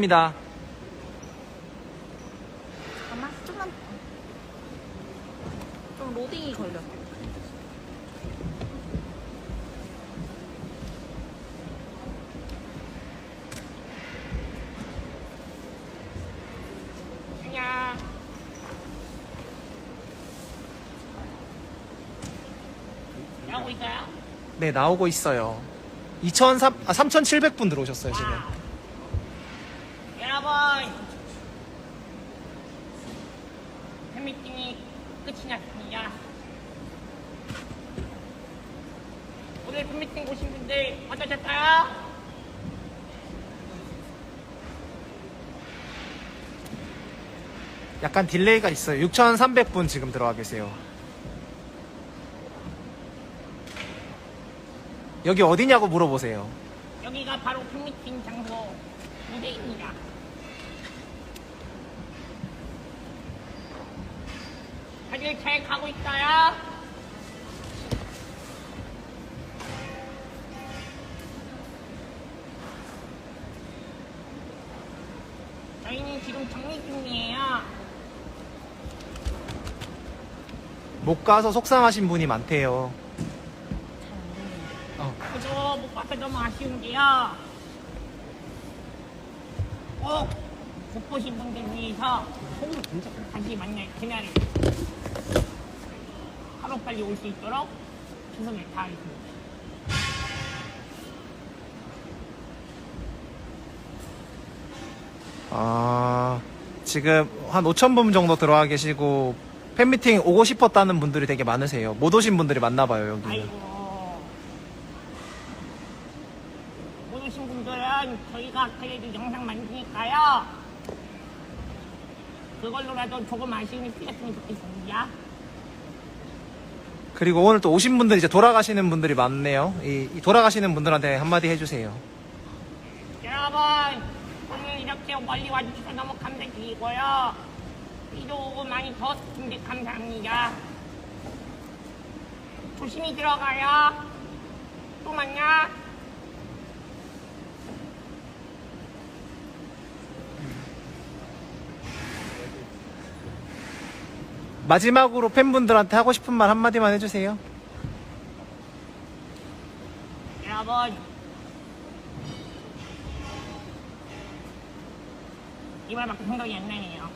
입니다. 잠깐만 좀만 좀 로딩이 걸려. 안녕. 나오고 있어요? 네, 나오고 있어요. 2,300, 아, 3,700분 들어오셨어요, 지금. 와. 여러분. 팬미팅이 끝이 났습니다. 오늘 팬미팅 오신 분들 어떠셨어요? 약간 딜레이가 있어요. 6,300분 지금 들어와 계세요. 여기 어디냐고 물어보세요. 여기가 바로 팬미팅 장소 무대입니다. 잘 가고 있어요? 저희는 지금 정리 중이에요. 못 가서 속상하신 분이 많대요. 어, 저도 못 봐서 너무 아쉬운데요. 꼭 못 보신 분들 위해서 다시 만날 그날을 하루빨리 올 수 있도록 최선을 다하겠습니다. 아, 지금 한 5,000분 정도 들어와 계시고, 팬미팅 오고 싶었다는 분들이 되게 많으세요. 못 오신 분들이 많나 봐요, 여기는. 아이고. 못 오신 분들은 저희가 그래도 영상 만드니까요. 그걸로라도 조금 아쉬움이 풀렸으면 좋겠습니다. 그리고 오늘 또 오신 분들 이제 돌아가시는 분들이 많네요. 이, 이 돌아가시는 분들한테 한마디 해주세요. 여러분, 오늘 이렇게 멀리 와주셔서 너무 감사드리고요. 비도 오고 많이 더웠는데 감사합니다. 조심히 들어가요. 또 만나. 마지막으로 팬분들한테 하고 싶은 말 한마디만 해주세요. 여러분, 이 말밖에 생각이 안 나네요.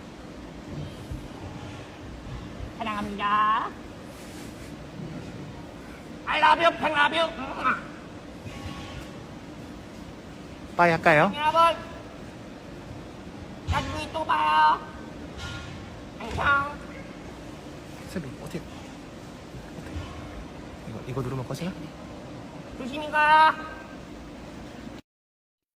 사랑합니다. I love you, 팬 love you. 음. 빠이 할까요? 여러분, 나중에 또 봐요. 안녕. 세비, 어떻게. 이거, 이거 누르면 꺼지나? 조심히 가.